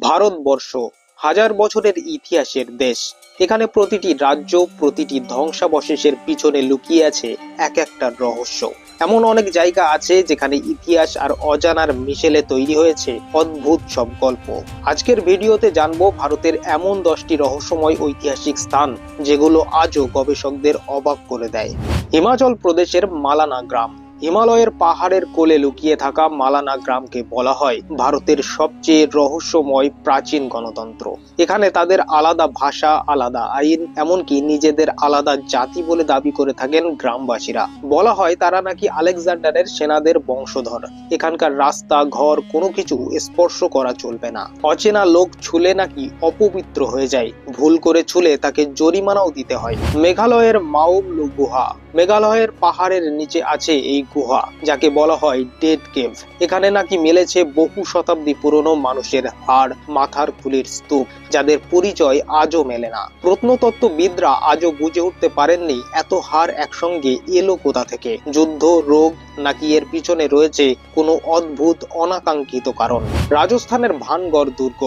ভারতবর্ষ, হাজার বছরের ইতিহাসের দেশ। এখানে প্রতিটি রাজ্য, প্রতিটি ধ্বংসাবশেষের পিছনে লুকিয়ে আছে এক একটা রহস্য। এমন অনেক জায়গা আছে যেখানে ইতিহাস আর অজানার মিশেলে তৈরি হয়েছে অদ্ভুত সব গল্প। আজকের ভিডিওতে জানব ভারতের এমন দশটি রহস্যময় ঐতিহাসিক স্থান, যেগুলো আজও গবেষকদের অবাক করে দেয়। হিমাচল প্রদেশের মালানা গ্রাম। হিমালয়ের পাহাড়ের কোলে লুকিয়ে থাকা মালানা গ্রামকে বলা হয় ভারতের সবচেয়ে রহস্যময় প্রাচীন গণতন্ত্র। এখানে তাদের আলাদা ভাষা, আলাদা আইন, এমনকি নিজেদের আলাদা জাতি বলে দাবি করে থাকেন গ্রামবাসীরা। বলা হয় তারা নাকি আলেকজান্ডারের সেনাদের বংশধর। এখানকার রাস্তা, ঘর, কোনো কিছু স্পর্শ করা চলবে না। অচেনা লোক ছুলে নাকি অপবিত্র হয়ে যায়। ভুল করে ছুলে তাকে জরিমানাও দিতে হয়। মেঘালয়ের মাউম গুহা মেঘালয়ের পাহাড়ের নিচে আছে এই গুহা, যাকে বলা হয় ডেড কেভ। এখানে নাকি মেলেছে বহু শতাব্দী পুরনো মানুষের হাড়, মাথার খুলির স্তূপ, যাদের পরিচয় আজও মেলে না। প্রত্নতত্ত্ববিদরা আজও বুঝে উঠতে পারেননি এত হাড় একসঙ্গে এলো কোথা থেকে। যুদ্ধ, রোগ, নাকি এর পিছনে রয়েছে কোনো অদ্ভুত, অনাকাঙ্ক্ষিত কারণ? রাজস্থানের ভানগড় দুর্গ।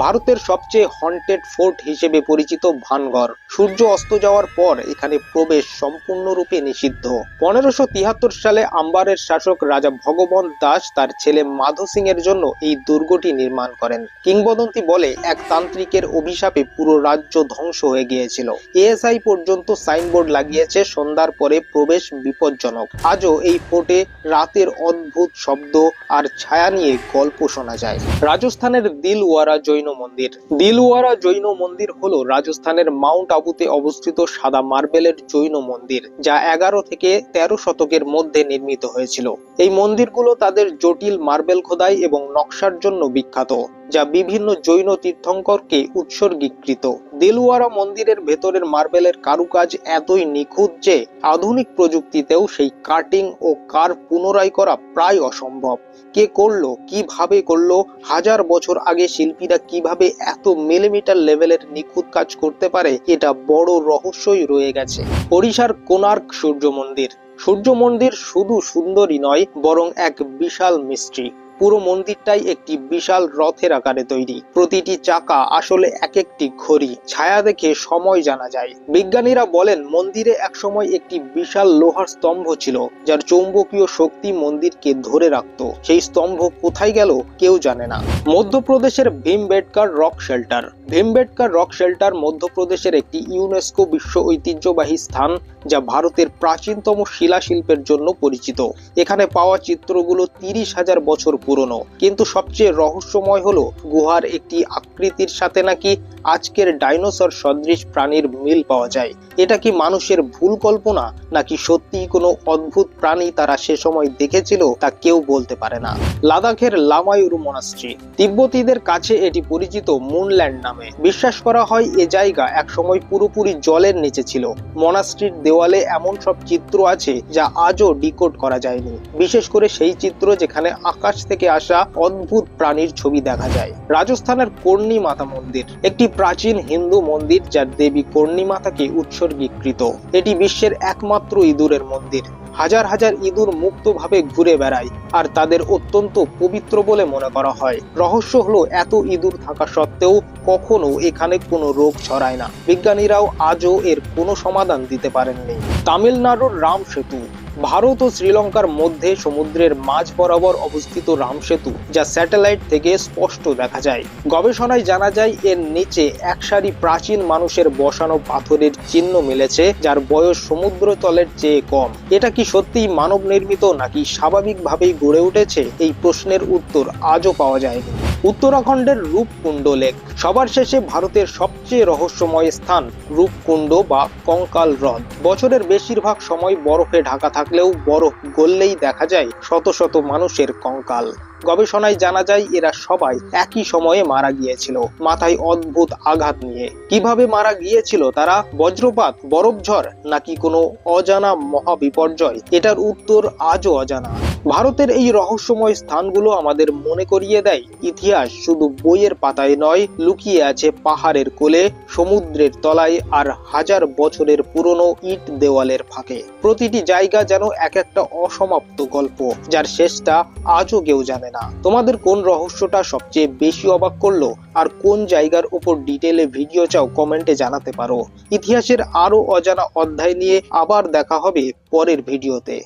ভারতের সবচেয়ে হন্টেড ফোর্ট হিসেবে পরিচিত ভানগড় সূর্য অস্ত যাওয়ার পর এখানে প্রবেশ সম্পূর্ণরূপে নিষিদ্ধ। পনেরোশো তিয়াত্তর সালে আম্বারের শাসক রাজা ভগবন দাস তার ছেলে মাধো সিং এর জন্য এই দুর্গটি নির্মাণ করেন। কিংবদন্তি বলে, এক তান্ত্রিকের অভিশাপে পুরো রাজ্য ধ্বংস হয়ে গিয়েছিল। এএসআই পর্যন্ত সাইনবোর্ড লাগিয়েছে, সন্ধ্যার পরে প্রবেশ বিপজ্জনক। আজও এই ফোর্টে রাতের অদ্ভুত শব্দ আর ছায়া নিয়ে গল্প শোনা যায়। রাজস্থানের দিলওয়ারা জৈন মন্দির। দিলওয়ারা জৈন মন্দির হলো রাজস্থানের মাউন্ট আবুতে অবস্থিত সাদা মার্বেলের জৈন মন্দির, যা এগারো থেকে তেরো শতকের মধ্যে নির্মিত হয়েছিল। এই মন্দিরগুলো তাদের জটিল মার্বেল খোদাই এবং নকশার জন্য বিখ্যাত। যা বিভিন্ন জৈন তীর্থঙ্করকে উৎসর্গীকৃত। দেলুয়ারা মন্দিরের ভেতরের মার্বেলের কারুকাজ এতই নিখুঁত যে আধুনিক প্রযুক্তিতেও সেই কাটিং ও কার পুনরায় করা প্রায় অসম্ভব। কে করল, কীভাবে করল, হাজার বছর আগে শিল্পীরা কীভাবে এত মিলিমিটার লেভেলের নিখুঁত কাজ করতে পারে, এটা বড় রহস্যই রয়ে গেছে। ওড়িশার কোনার্ক সূর্য মন্দির। সূর্য মন্দির শুধু সুন্দরী নয়, বরং এক বিশাল মিস্ট্রি পুরো মন্দিরটাই একটি বিশাল রথের আকারে তৈরি। প্রতিটি চাকা আসলে এক একটি ঘড়ি। ছায়া দেখে সময় জানা যায়। বিজ্ঞানীরা বলেন, মন্দিরে একসময় একটি বিশাল লোহার স্তম্ভ ছিল, যার চৌম্বকীয় শক্তি মন্দিরকে ধরে রাখত। সেই স্তম্ভ কোথায় গেল কেউ জানে না। মধ্যপ্রদেশের ভীমবেটকার রক শেল্টার। ভীমবেটকার রক শেল্টার মধ্যপ্রদেশের একটি ইউনেস্কো বিশ্ব ঐতিহ্যবাহী স্থান, যা ভারতের প্রাচীনতম শিলাশিল্পের জন্য পরিচিত। এখানে পাওয়া চিত্রগুলো তিরিশ হাজার বছর পুরনো। কিন্তু সবচেয়ে রহস্যময় হলো, গুহার একটি আকৃতির সাথে নাকি আজকের ডাইনোসর সদৃশ প্রাণীর মিল পাওয়া যায়। এটা কি মানুষের ভুল কল্পনা, নাকি সত্যি কোনো অদ্ভুত প্রাণী তারা সে সময় দেখেছিল, তা কেউ বলতে পারে না? লাদাখের লামায়ুরু মনাস্ট্রি। তিব্বতীদের কাছে এটি পরিচিত মুনল্যান্ড নামে। বিশ্বাস করা হয়, এ জায়গা একসময় পুরোপুরি জলের নিচে ছিল। মনাস্ট্রির দেওয়ালে এমন সব চিত্র আছে, যা আজও ডিকোড করা যায়নি। বিশেষ করে সেই চিত্র যেখানে আকাশ থেকে আসা অদ্ভুত প্রাণীর ছবি দেখা যায়। রাজস্থানের কর্ণী মাতা মন্দির, একটি প্রাচীন হিন্দু মন্দির যার দেবী কর্ণী মাতাকে উৎসর্গীকৃত। এটি বিশ্বের একমাত্র ইঁদুরের মন্দির। হাজার হাজার ইঁদুর মুক্তভাবে ঘুরে বেড়ায় আর তাদের অত্যন্ত পবিত্র বলে মনে করা হয়। রহস্য হলো, এত ইঁদুর থাকা সত্ত্বেও কখনো এখানে কোনো রোগ ছড়ায় না। বিজ্ঞানীরাও আজও এর কোনো সমাধান দিতে পারেননি। তামিলনাড়ুর রাম সেতু। ভারত ও শ্রীলঙ্কার মধ্যে সমুদ্রের মাঝ বরাবর অবস্থিত রাম সেতু, যা স্যাটেলাইট থেকে স্পষ্ট দেখা যায়। গবেষণায় জানা যায়, এর নিচে এক সারি প্রাচীন মানুষের বসানো পাথরের চিহ্ন মিলেছে, যার বয়স সমুদ্র তলের চেয়ে কম। এটা কি সত্যিই মানব নির্মিত নাকি স্বাভাবিকভাবেই গড়ে উঠেছে? এই প্রশ্নের উত্তর আজও পাওয়া যায়নি। উত্তরাখণ্ডের রূপকুণ্ড লেক। সবার শেষে ভারতের সবচেয়ে রহস্যময় স্থান, রূপকুণ্ড বা কঙ্কাল হ্রদ। বছরের বেশিরভাগ সময় বরফে ঢাকা থাকলেও বরফ গললেই দেখা যায় শত শত মানুষের কঙ্কাল। গবেষণায় জানা যায়, এরা সবাই একই সময়ে মারা গিয়েছিল, মাথায় অদ্ভুত আঘাত নিয়ে। কীভাবে মারা গিয়েছিল তারা? বজ্রপাত, বরফঝড় নাকি কোনো অজানা মহাবিপর্যয়? এটার উত্তর আজও অজানা। ভারতের এই রহস্যময় স্থানগুলো আমাদের মনে করিয়ে দেয়। ইতিহাস শুধু বইয়ের পাতায় নয়, লুকিয়ে আছে পাহাড়ের কোলে, সমুদ্রের তলায় আর হাজার বছরের পুরনো ইট দেওয়ালের ফাঁকে। প্রতিটি জায়গা যেন এক একটা অসমাপ্ত গল্প, যার শেষটা আজও কেউ জানে না। তোমাদের কোন রহস্যটা সবচেয়ে বেশি অবাক করল? আর কোন জায়গার উপর ডিটেলে ভিডিও চাও কমেন্টে জানাতে পারো। ইতিহাসের আরও অজানা অধ্যায় নিয়ে আবার দেখা হবে পরের ভিডিওতে।